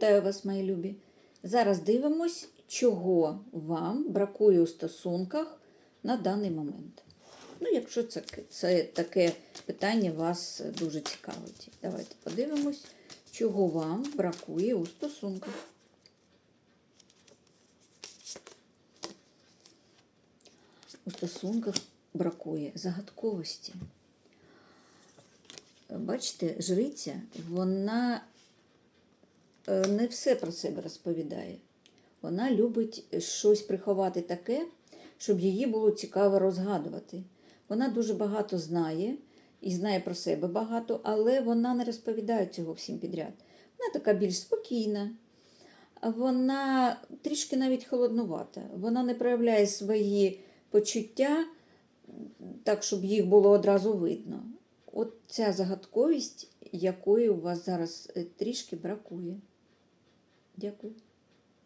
Вітаю вас, мої любі! Зараз дивимось, чого вам бракує у стосунках на даний момент. Ну, якщо це, це таке питання вас дуже цікавить. Давайте подивимось, чого вам бракує у стосунках. У стосунках бракує загадковості. Бачите, жриця, вона не все про себе розповідає. Вона любить щось приховати таке, щоб її було цікаво розгадувати. Вона дуже багато знає і знає про себе багато, але вона не розповідає цього всім підряд. Вона така більш спокійна, вона трішки навіть холоднувата. Вона не проявляє свої почуття так, щоб їх було одразу видно. От ця загадковість, якої у вас зараз е, трішки бракує. Дякую.